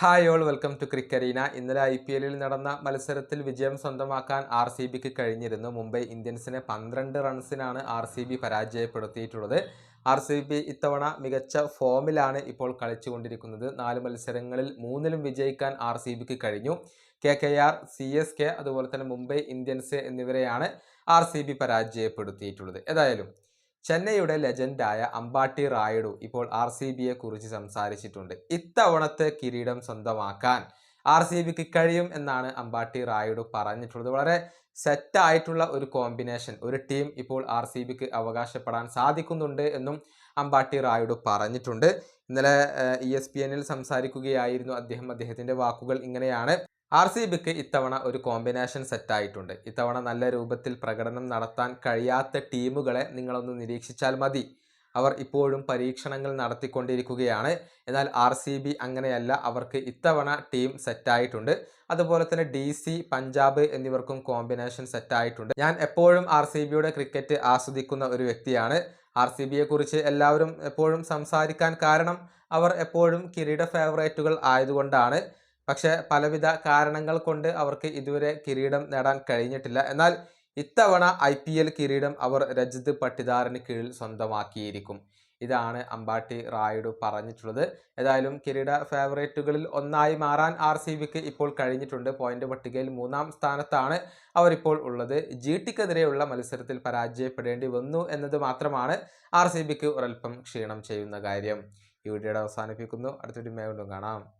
Hi all welcome to Cricarena ഇന്നലെ I P എല്ലിൽ നടന്ന മത്സരത്തിൽ വിജയം സ്വന്തമാക്കാൻ ആർ സി ബിക്ക് കഴിഞ്ഞിരുന്നു. മുംബൈ ഇന്ത്യൻസിനെ പന്ത്രണ്ട് റൺസിനാണ് ആർ സി ബി പരാജയപ്പെടുത്തിയിട്ടുള്ളത്. ആർ സി ബി ഇത്തവണ മികച്ച ഫോമിലാണ് ഇപ്പോൾ കളിച്ചുകൊണ്ടിരിക്കുന്നത്. നാല് മത്സരങ്ങളിൽ മൂന്നിലും വിജയിക്കാൻ ആർ സി ബിക്ക് കഴിഞ്ഞു. K K R C S K അതുപോലെ തന്നെ മുംബൈ ഇന്ത്യൻസ് എന്നിവരെയാണ് ആർ സി ബി പരാജയപ്പെടുത്തിയിട്ടുള്ളത്. ഏതായാലും ചെന്നൈയുടെ ലെജൻഡായ അമ്പാട്ടി റായിഡു ഇപ്പോൾ ആർ സി ബിയെ കുറിച്ച് സംസാരിച്ചിട്ടുണ്ട്. ഇത്തവണത്തെ കിരീടം സ്വന്തമാക്കാൻ ആർ സി ബിക്ക് കഴിയും എന്നാണ് അമ്പാട്ടി റായിഡു പറഞ്ഞിട്ടുള്ളത്. വളരെ സെറ്റായിട്ടുള്ള ഒരു കോമ്പിനേഷൻ ഒരു ടീം ഇപ്പോൾ ആർ സി ബിക്ക് അവകാശപ്പെടാൻ സാധിക്കുന്നുണ്ട് എന്നും അമ്പാട്ടി റായിഡു പറഞ്ഞിട്ടുണ്ട്. ഇന്നലെ ഇ എസ് പി എന്നിൽ സംസാരിക്കുകയായിരുന്നു അദ്ദേഹം. അദ്ദേഹത്തിന്റെ വാക്കുകൾ ഇങ്ങനെയാണ്. ആർ സി ബിക്ക് ഇത്തവണ ഒരു കോമ്പിനേഷൻ സെറ്റായിട്ടുണ്ട്. ഇത്തവണ നല്ല രൂപത്തിൽ പ്രകടനം നടത്താൻ കഴിയാത്ത ടീമുകളെ നിങ്ങളൊന്ന് നിരീക്ഷിച്ചാൽ മതി. അവർ ഇപ്പോഴും പരീക്ഷണങ്ങൾ നടത്തിക്കൊണ്ടിരിക്കുകയാണ്. എന്നാൽ ആർ സി ബി അങ്ങനെയല്ല. അവർക്ക് ഇത്തവണ ടീം സെറ്റായിട്ടുണ്ട്. അതുപോലെ തന്നെ ഡി സി പഞ്ചാബ് എന്നിവർക്കും കോമ്പിനേഷൻ സെറ്റായിട്ടുണ്ട്. ഞാൻ എപ്പോഴും ആർ സി ബിയുടെ ക്രിക്കറ്റ് ആസ്വദിക്കുന്ന ഒരു വ്യക്തിയാണ്. ആർ സി ബിയെ കുറിച്ച് എല്ലാവരും എപ്പോഴും സംസാരിക്കാൻ കാരണം അവർ എപ്പോഴും കിരീട ഫേവറേറ്റുകൾ ആയതുകൊണ്ടാണ്. പക്ഷേ പലവിധ കാരണങ്ങൾ കൊണ്ട് അവർക്ക് ഇതുവരെ കിരീടം നേടാൻ കഴിഞ്ഞിട്ടില്ല. എന്നാൽ ഇത്തവണ ഐ പി എൽ കിരീടം അവർ രജത് പട്ടിദാറിന് കീഴിൽ സ്വന്തമാക്കിയിരിക്കും. ഇതാണ് അമ്പാട്ടി റായിഡു പറഞ്ഞിട്ടുള്ളത്. ഏതായാലും കിരീട ഫേവറേറ്റുകളിൽ ഒന്നായി മാറാൻ ആർ സി ബിക്ക് ഇപ്പോൾ കഴിഞ്ഞിട്ടുണ്ട്. പോയിന്റ് പട്ടികയിൽ മൂന്നാം സ്ഥാനത്താണ് അവരിപ്പോൾ ഉള്ളത്. ജി ടിക്കെതിരെയുള്ള മത്സരത്തിൽ പരാജയപ്പെടേണ്ടി വന്നു എന്നത് മാത്രമാണ് ആർ സി ബിക്ക് ഒരൽപ്പം ക്ഷീണം ചെയ്യുന്ന കാര്യം. ഈ വീഡിയോയുടെ അവസാനിപ്പിക്കുന്നു. അടുത്തൊരു വീണ്ടും കാണാം.